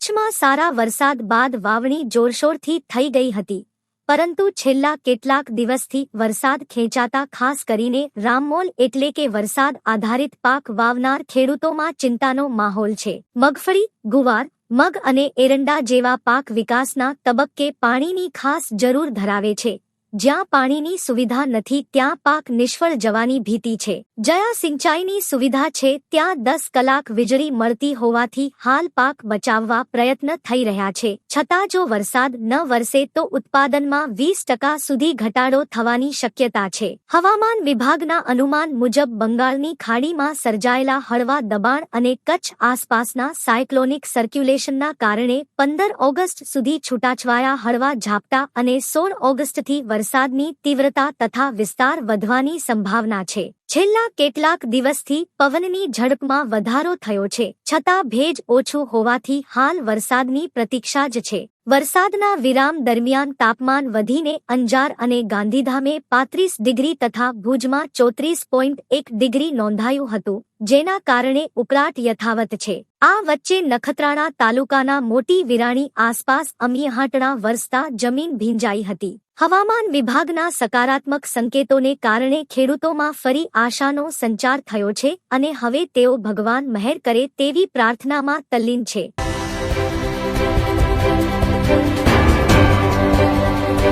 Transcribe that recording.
કચ્છમાં સારા વરસાદ બાદ વાવણી જોરશોરથી થઈ ગઈ હતી. પરંતુ છેલ્લા કેટલાક દિવસથી વરસાદ ખેંચાતા ખાસ કરીને રામમોલ એટલે કે વરસાદ આધારિત પાક વાવનાર ખેડૂતોમાં ચિંતાનો માહોલ છે. મગફળી, ગુવાર, મગ અને એરંડા જેવા પાક વિકાસના તબક્કે પાણીની ખાસ જરૂર ધરાવે છે. જ્યાં પાણીની સુવિધા નથી, ત્યાં પાક નિષ્ફળ જવાની ભીતિ છે. જ્યાં સિંચાઈની સુવિધા છે, ત્યાં દસ કલાક વીજળી મળતી હોવાથી હાલ પાક બચાવવા પ્રયત્ન થઈ રહ્યા છે. છતાં જો વરસાદ ન વરસે તો ઉત્પાદનમાં વીસ ટકા સુધી ઘટાડો થવાની શક્યતા છે. હવામાન વિભાગના અનુમાન મુજબ બંગાળની ખાડીમાં સર્જાયેલા હળવા દબાણ અને કચ્છ આસપાસના સાયક્લોનિક સર્ક્યુલેશનના કારણે પંદર ઓગસ્ટ સુધી છૂટાછવાયા હળવા ઝાપટા અને સોળ ઓગસ્ટથી વરસાદની તીવ્રતા તથા વિસ્તાર વધવાની સંભાવના છે. છેલ્લા કેટલાક દિવસથી પવનની ઝડપમાં વધારો થયો છે. છતાં ભેજ ઓછું હોવાથી હાલ વરસાદની પ્રતીક્ષા જ છે. વરસાદના વિરામ દરમિયાન તાપમાન વધીને અંજાર અને ગાંધીધામે પાંત્રીસ ડિગ્રી તથા ભુજમાં ચોત્રીસ પોઈન્ટ એક ડિગ્રી નોંધાયું હતું, જેના કારણે ઉકળાટ યથાવત છે. આ વચ્ચે નખત્રાણા તાલુકાના મોટી વિરાણી આસપાસ અમિયાહાટણા વરસતા જમીન ભીંજાઈ હતી. હવામાન વિભાગના સકારાત્મક સંકેતોને કારણે ખેડૂતોમાં ફરી આશાનો સંચાર થયો છે અને હવે તેઓ ભગવાન મહેર કરે તેવી પ્રાર્થનામાં તલ્લીન છે.